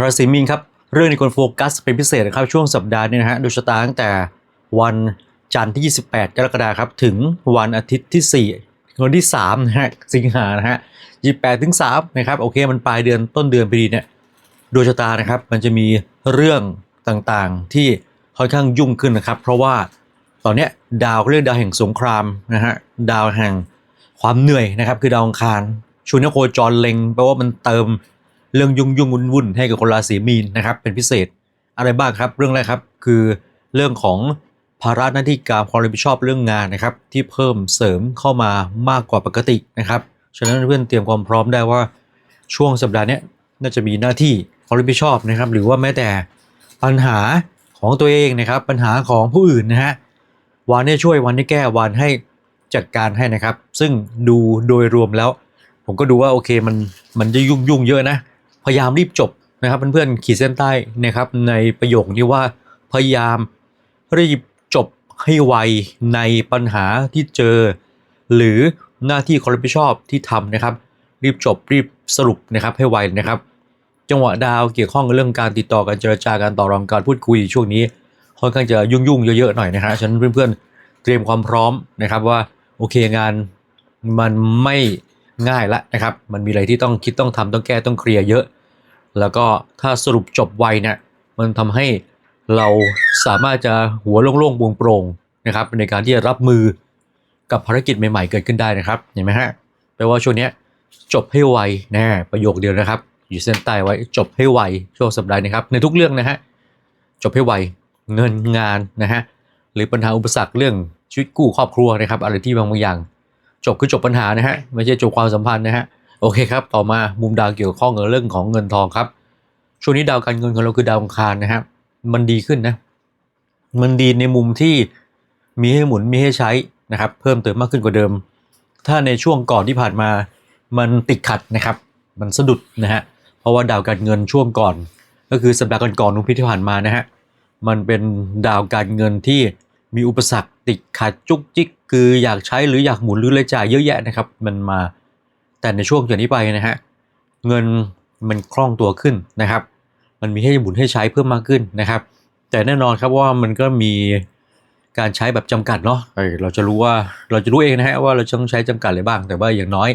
ราศีมีนครับ เรื่องที่ควรโฟกัสเป็นพิเศษนะครับช่วงสัปดาห์นี้นะฮะดูชะตาตั้งแต่วันจันทร์ที่ 28 กรกฎาคมครับ ถึงวันอาทิตย์ที่ 4 วันที่3นะฮะสิงหานะฮะ28ถึง3นะครับ โอเค มันปลายเดือนต้นเดือนพอดีเนี่ยดวงชะตานะครับ มันจะมีเรื่องต่างๆที่ค่อนข้างยุ่งขึ้นนะครับ เพราะว่าตอนนี้ดาวเขาเรียกดาวแห่งสงครามนะฮะดาวแห่งความเหนื่อยนะครับ คือดาวอังคารช่วงนี้โคจรเล็งแปลว่ามันเติม เรื่องยุ่งยุ่งวุ่นวุ่นให้กับคนราศีมีนนะครับ เป็นพิเศษอะไรบ้างครับ เรื่องแรกครับคือเรื่องของภาระหน้าที่การความรับผิดชอบเรื่องงานนะครับ ที่เพิ่มเสริมเข้ามามากกว่าปกตินะครับฉะนั้นเพื่อนเตรียมความพร้อมได้ว่าช่วงสัปดาห์นี้น่าจะมีหน้าที่ความรับผิดชอบนะครับ หรือว่าแม้แต่ปัญหาของตัวเองนะครับ ปัญหาของผู้อื่นนะฮะวันให้ช่วยวันให้แก้วันให้จัดการให้นะครับ ซึ่งดูโดยรวมแล้ว ผมก็ดูว่าโอเคมันมันจะยุ่งยุ่งเยอะนะ พยายามรีบจบนะครับเพื่อนๆขีดเส้นใต้นะครับในประโยคนี้ว่าพยายามรีบจบให้ไวในปัญหาที่เจอ หรือหน้าที่ความรับผิดชอบที่ทำนะครับ รีบจบรีบสรุปนะครับให้ไวนะครับ จังหวะดาวเกี่ยวข้องกับเรื่องการติดต่อการเจรจาการต่อรองการพูดคุยช่วงนี้ค่อนข้างจะยุ่งๆเยอะๆหน่อยนะฮะฉะนั้นเพื่อนๆเตรียมความพร้อมนะครับว่าโอเคงานมันไม่ง่ายละนะครับ มันมีอะไรที่ต้องคิดต้องทำต้องแก้ต้องเคลียร์เยอะ แล้วก็ถ้าสรุปจบไวเนี่ยมันทำให้เราสามารถจะหัวโล่งๆวงโปร่งนะครับในการที่จะรับมือกับภารกิจใหม่ๆเกิดขึ้นได้นะครับเห็นไหมฮะแปลว่าช่วงนี้จบให้ไวแน่ประโยคเดียวนะครับ อยู่เส้นใต้ไว้จบให้ไวช่วงสัปดาห์นี้ครับในทุกเรื่องนะฮะจบให้ไวเงินงานนะฮะหรือปัญหาอุปสรรคเรื่องชีวิตกู้ครอบครัวนะครับอะไรที่บางบางอย่าง จบคือจบปัญหานะฮะไม่ใช่จบความสัมพันธ์นะฮะ โอเคครับ ต่อมามุมดาวเกี่ยวข้องกับเรื่องของเงินทองครับ ช่วงนี้ดาวการเงินของเราคือดาวอังคารนะฮะมันดีขึ้นนะ มันดีในมุมที่มีให้หมุนมีให้ใช้นะครับ เพิ่มเติมมากขึ้นกว่าเดิม ถ้าในช่วงก่อนที่ผ่านมา มันติดขัดนะครับ มันสะดุดนะฮะ เพราะว่าดาวการเงินช่วงก่อน ก็คือสัปดาห์ก่อนๆนุพิที่ผ่านมานะฮะ มันเป็นดาวการเงินที่มีอุปสรรคติดขัดจุกจิกคืออยากใช้หรืออยากหมุนหรือรายจ่ายเยอะแยะนะครับ มันมา แต่ในช่วงจากนี้ไปนะฮะเงินมันคล่องตัวขึ้นนะครับ มันมีให้หมุนให้ใช้เพิ่มมากขึ้นนะครับ แต่แน่นอนครับว่ามันก็มีการใช้แบบจำกัดเนาะเราจะรู้ว่าเราจะรู้เองนะฮะว่าเราต้องใช้จำกัดอะไรบ้าง แต่ว่าอย่างน้อย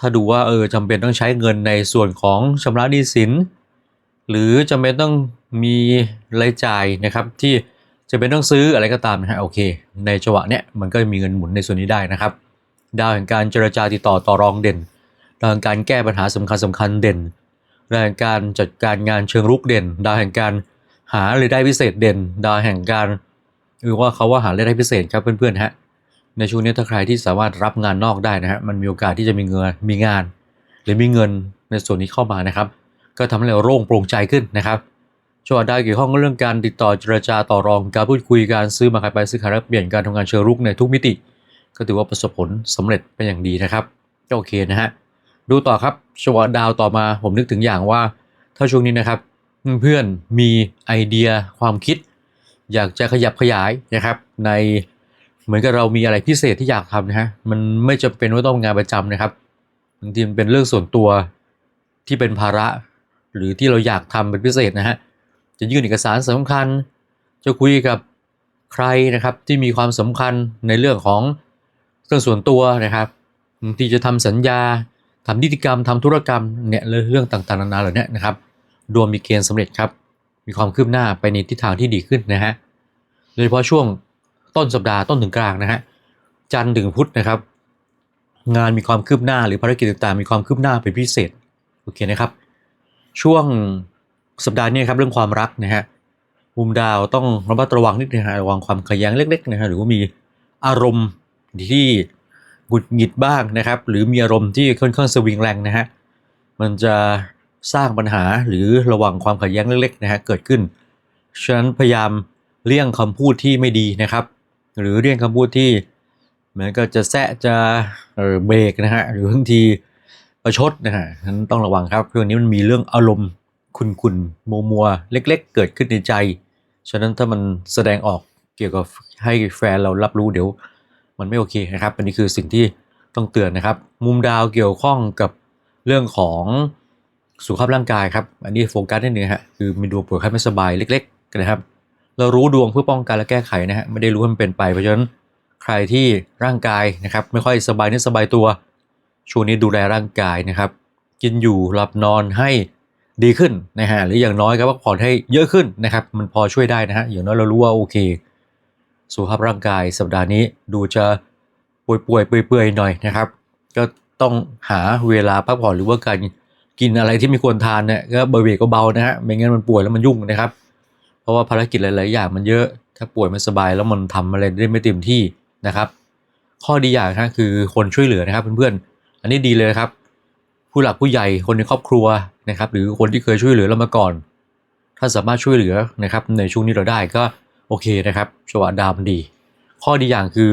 ถ้าดูว่าเออจำเป็นต้องใช้เงินในส่วนของชำระหนี้สิน หรือจำเป็นต้องมีรายจ่ายนะครับ ที่จะเป็นต้องซื้ออะไรก็ตามนะฮะโอเค ในจังหวะเนี้ยมันก็มีเงินหมุนในส่วนนี้ได้นะครับ ดาวแห่งการเจรจาติดต่อต่อรองเด่น ดาวแห่งการแก้ปัญหาสำคัญสำคัญเด่น ดาวแห่งการจัดการงานเชิงรุกเด่น ดาวแห่งการหารายได้พิเศษเด่น ดาวแห่งการหรือว่าเขาว่าหารายได้พิเศษครับเพื่อนๆฮะ ในช่วงนี้ถ้าใครที่สามารถรับงานนอกได้นะฮะ มันมีโอกาสที่จะมีเงิน มีงาน หรือมีเงินในส่วนนี้เข้ามานะครับ ก็ทำให้เราโล่งโปร่งใจขึ้นนะครับจังหวะดาวเกี่ยวข้องกับเรื่องการติดต่อเจรจาต่อรอง การพูดคุยการซื้อมาขายไปซื้อขายแลกเปลี่ยนการทำงานเชิงรุกในทุกมิติ ก็ถือว่าประสบผลสำเร็จเป็นอย่างดีนะครับก็โอเคนะฮะดูต่อครับจังหวดาวต่อมาผมนึกถึงอย่างว่า ถ้าช่วงนี้นะครับ เพื่อนมีไอเดียความคิด อยากจะขยับขยายนะครับ ในเหมือนกับเรามีอะไรพิเศษที่อยากทำนะฮะมันไม่จำเป็นว่าต้องงานประจำนะครับบางทีมันเป็นเรื่องส่วนตัวที่เป็นภาระ หรือที่เราอยากทำเป็นพิเศษนะฮะจะยื่นเอกสารสำคัญ จะคุยกับใครนะครับที่มีความสำคัญในเรื่องของ เรื่องส่วนตัวนะครับที่จะทำสัญญาทำนิติกรรมทำธุรกรรมเนี่ยเรื่องต่างๆนานาเหล่านี้นะครับดวงมีเกณฑ์สำเร็จครับ มีความคืบหน้าไปในทิศทางที่ดีขึ้นนะฮะโดยเฉพาะช่วงต้นสัปดาห์ต้นถึงกลางนะฮะจันทร์ถึงพุธนะครับ งานมีความคืบหน้าหรือภารกิจต่างๆ มีความคืบหน้าเป็นพิเศษโอเคนะครับ ช่วงสัปดาห์นี้ครับเรื่องความรักนะฮะมุมดาวต้องระมัดระวังนิดนึงระวังความขย้งเล็กๆนะฮะหรือว่ามีอารมณ์ ที่หงุดหงิดบ้างนะครับ หรือมีอารมณ์ที่ค่อนข้างสวิงแรงนะฮะมันจะสร้างปัญหาหรือระวังความขัดแย้งเล็กๆนะฮะเกิดขึ้น ฉะนั้นพยายามเลี่ยงคำพูดที่ไม่ดีนะครับ หรือเลี่ยงคำพูดที่เหมือนก็จะแซะจะเบรกนะฮะหรือบางทีประชดนะฮะฉะนั้นต้องระวังครับเรื่องนี้มันมีเรื่องอารมณ์คุณคุณมัวมัวเล็ก ๆ เกิดขึ้นในใจ ฉะนั้นถ้ามันแสดงออกเกี่ยวกับให้แฟนเรารับรู้เดี๋ยว มันไม่โอเคนะครับ อันนี้คือสิ่งที่ต้องเตือนนะครับ มุมดาวเกี่ยวข้องกับเรื่องของสุขภาพร่างกายครับ อันนี้โฟกัสนิดนึงฮะ คือมีดวงป่วยไข้ไม่สบายเล็กๆนะครับ เรารู้ดวงเพื่อป้องกันและแก้ไขนะฮะ ไม่ได้รู้ให้มันเป็นไป เพราะฉะนั้นใครที่ร่างกายนะครับไม่ค่อยสบายเนื้อสบายตัว ช่วงนี้ดูแลร่างกายนะครับ กินอยู่หลับนอนให้ดีขึ้นนะฮะ หรืออย่างน้อยก็พักผ่อนให้เยอะขึ้นนะครับ มันพอช่วยได้นะฮะ อย่างน้อยเรารู้ว่าโอเค สุขภาพร่างกายสัปดาห์นี้ดูจะป่วยๆเปื่อยๆหน่อยนะครับ ก็ต้องหาเวลาพักผ่อนหรือว่าการกินอะไรที่ไม่ควรทานเนี่ยก็เบาๆก็เบานะฮะไม่งั้นมันป่วยแล้วมันยุ่งนะครับ เพราะว่าภารกิจหลายๆอย่างมันเยอะ ถ้าป่วยไม่สบายแล้วมันทำอะไรได้ไม่เต็มที่นะครับ ข้อดีอย่างนะคือคนช่วยเหลือนะครับเพื่อนๆอันนี้ดีเลยครับ ผู้หลักผู้ใหญ่คนในครอบครัวนะครับ หรือคนที่เคยช่วยเหลือเรามาก่อน ถ้าสามารถช่วยเหลือนะครับในช่วงนี้เราได้ก็ โอเคนะครับชวาดาวมันดี ข้อดีอย่างคือ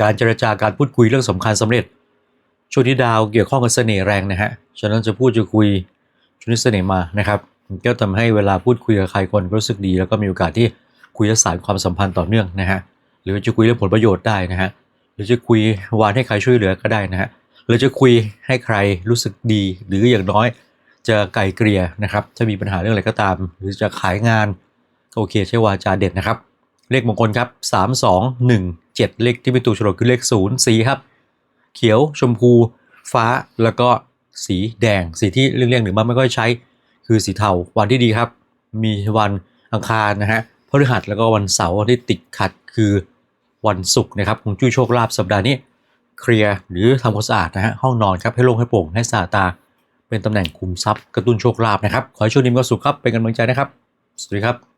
การเจรจาการพูดคุยเรื่องสำคัญสำเร็จช่วงนี้ดาวเกี่ยวข้องกับเสน่ห์แรงนะฮะฉะนั้นจะพูดจะคุยช่วงนี้เสน่ห์มานะครับก็ทำให้เวลาพูดคุยกับใครคนรู้สึกดี แล้วก็มีโอกาสที่คุยและสานความสัมพันธ์ต่อเนื่องนะฮะหรือจะคุยเรื่องผลประโยชน์ได้นะฮะหรือจะคุยวานให้ใครช่วยเหลือก็ได้นะฮะหรือจะคุยให้ใครรู้สึกดี หรืออย่างน้อยจะไกลเกลี่ยนะครับถ้ามีปัญหาเรื่องอะไรก็ตาม หรือจะขายงาน โอเคใช้วาจาเด็ดนะครับ เลขมงคลครับ 3 2 1 7 เลขที่เป็นตัวฉลกคือเลข 0 สีครับ เขียวชมพู ฟ้าแล้วก็สีแดง สีที่เลี่ยงๆหรือว่าไม่ค่อยใช้ คือสีเทาวันที่ดีครับ มีวันอังคารนะฮะพฤหัสแล้วก็วันเสาร์ที่ติดขัดคือวันศุกร์นะครับของจุ้ยโชคลาภสัปดาห์นี้ เคลียร์หรือทำความสะอาดนะฮะห้องนอนครับให้โล่งให้โปร่งให้สะอาดตา เป็นตำแหน่งคุมทรัพย์กระตุ้นโชคลาภนะครับ ขอให้โชคดีมีความสุขครับเป็นกำลังใจนะครับ สวัสดีครับ